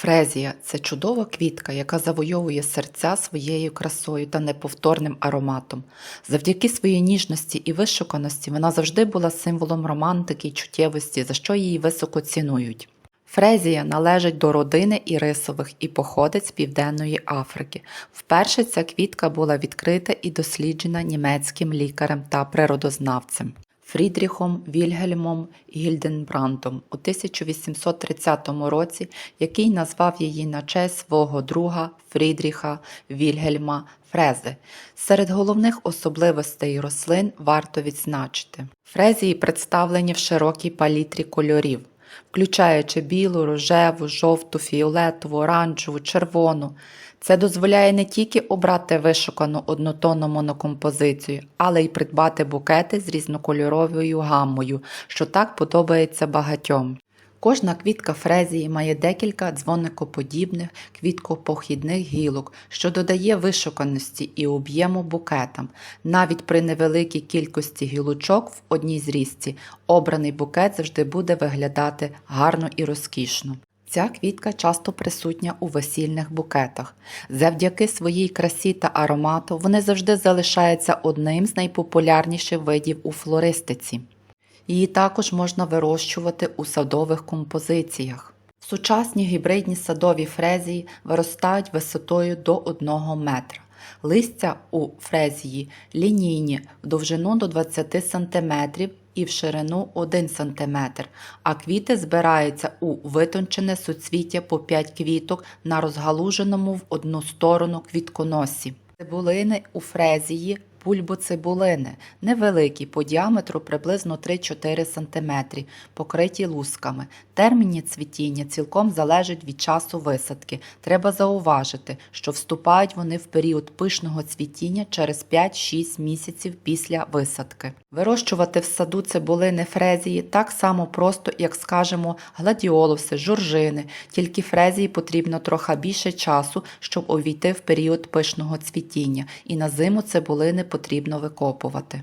Фрезія це чудова квітка, яка завойовує серця своєю красою та неповторним ароматом. Завдяки своїй ніжності і вишуканості вона завжди була символом романтики й чуттєвості, за що її високо цінують. Фрезія належить до родини ірисових і походить з Південної Африки. Вперше ця квітка була відкрита і досліджена німецьким лікарем та природознавцем. Фрідріхом Вільгельмом Гільденбрантом у 1830 році, який назвав її на честь свого друга Фрідріха Вільгельма Фрези. Серед головних особливостей рослин варто відзначити. Фрезії представлені в широкій палітрі кольорів, включаючи білу, рожеву, жовту, фіолетову, оранжеву, червону. Це дозволяє не тільки обрати вишукану однотонну монокомпозицію, але й придбати букети з різнокольоровою гаммою, що так подобається багатьом. Кожна квітка фрезії має декілька дзвоникоподібних квіткопохідних гілок, що додає вишуканості і об'єму букетам. Навіть при невеликій кількості гілочок в одній зрізці обраний букет завжди буде виглядати гарно і розкішно. Ця квітка часто присутня у весільних букетах. Завдяки своїй красі та аромату вони завжди залишаються одним з найпопулярніших видів у флористиці. Її також можна вирощувати у садових композиціях. Сучасні гібридні садові фрезії виростають висотою до 1 метра. Листя у фрезії лінійні в довжину до 20 см і в ширину 1 см, а квіти збираються у витончене суцвіття по 5 квіток на розгалуженому в одну сторону квітконосі. Цибулини у фрезії бульбоцибулини, невеликі по діаметру приблизно 3-4 см, покриті лусками. Терміні цвітіння цілком залежать від часу висадки. Треба зауважити, що вступають вони в період пишного цвітіння через 5-6 місяців після висадки. Вирощувати в саду цибулини фрезії так само просто, як скажемо, гладіолуси, жоржини, тільки фрезії потрібно трохи більше часу, щоб увійти в період пишного цвітіння, і на зиму цибулини потрібно викопувати.